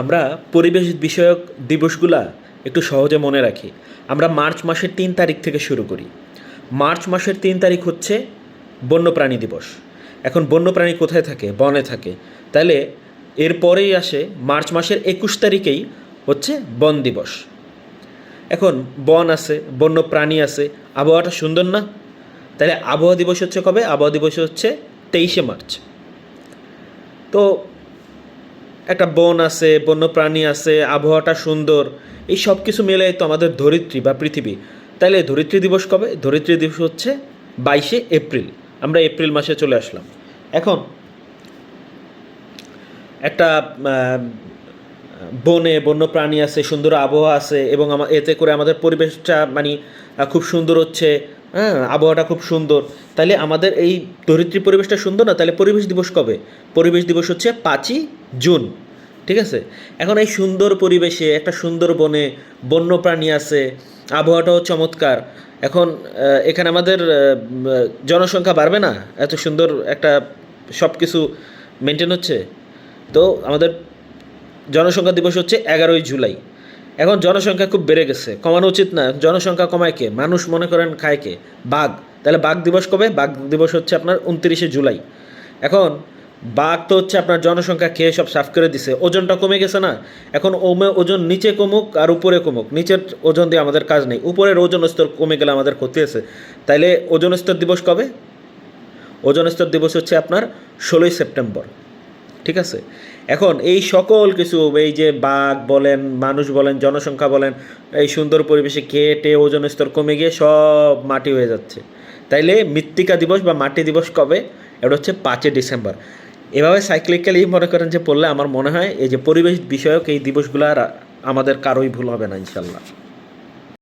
আমরা পরিবেশ বিষয়ক দিবসগুলা একটু সহজে মনে রাখি। আমরা মার্চ মাসের তিন তারিখ থেকে শুরু করি। মার্চ মাসের তিন তারিখ হচ্ছে বন্যপ্রাণী দিবস। এখন বন্যপ্রাণী কোথায় থাকে? বনে থাকে। তাহলে এরপরেই আসে মার্চ মাসের একুশ তারিখেই হচ্ছে বন দিবস। এখন বন আছে বন্য প্রাণী আছে, আবহাওয়াটা সুন্দর না? তাহলে আবহাওয়া দিবস হচ্ছে কবে? আবহাওয়া দিবস হচ্ছে তেইশে মার্চ। তো একটা বন আছে বন্য প্রাণী আছে, আবহাওয়াটা সুন্দর, এই সব কিছু মিলে তো আমাদের ধরিত্রী বা পৃথিবী। তাহলে ধরিত্রী দিবস কবে? ধরিত্রী দিবস হচ্ছে বাইশে এপ্রিল। আমরা এপ্রিল মাসে চলে আসলাম। এখন একটা বনে বন্য প্রাণী আছে, সুন্দর আবহাওয়া আছে এবং আমা- এতে করে আমাদের পরিবেশটা মানে খুব সুন্দর হচ্ছে। হ্যাঁ আবহাওয়াটা খুব সুন্দর। তাহলে আমাদের এই ধরিত্রী পরিবেশটা সুন্দর না? তাহলে পরিবেশ দিবস কবে? পরিবেশ দিবস হচ্ছে পাঁচই জুন, ঠিক আছে? এখন এই সুন্দর পরিবেশে, একটা সুন্দর বনে বন্য প্রাণী আছে, আবহাওয়াটাও চমৎকার। এখন এখানে আমাদের জনসংখ্যা বাড়বে না? এত সুন্দর একটা সব কিছু মেনটেন হচ্ছে? তো আমাদের জনসংখ্যা দিবস হচ্ছে এগারোই জুলাই। এখন জনসংখ্যা খুব বেড়ে গেছে, কমানো উচিত না। জনসংখ্যা কমায় কে? মানুষ মনে করেন খায় কে? বাঘ। তাহলে বাঘ দিবস কবে? বাঘ দিবস হচ্ছে আপনার উনত্রিশে জুলাই। এখন বাঘ তো হচ্ছে আপনার জনসংখ্যা খেয়ে সব সাফ করে দিছে। ওজনটা কমে গেছে না? এখন ওমে ওজন নিচে কমুক আর উপরে কমুক। নিচের ওজন দিয়ে আমাদের কাজ নেই। উপরের ওজন স্তর কমে গেলে আমাদের ক্ষতি আছে। তাইলে ওজন স্তর দিবস কবে? ওজন স্তর দিবস হচ্ছে আপনার ষোলোই সেপ্টেম্বর। ঠিক আছে? এখন এই সকল কিছু, এই যে বাঘ বলেন, মানুষ বলেন, জনসংখ্যা বলেন, এই সুন্দর পরিবেশে কেটে ওজন স্তর কমে গিয়ে সব মাটি হয়ে যাচ্ছে। তাইলে মৃত্তিকা দিবস বা মাটি দিবস কবে? এটা হচ্ছে পাঁচই ডিসেম্বর। এভাবে সাইক্লিক্যালি মনে করেন যে পড়লে আমার মনে হয় এই যে পরিবেশ বিষয়ক এই দিবসগুলো আর আমাদের কারোই ভুল হবে না, ইনশাল্লাহ।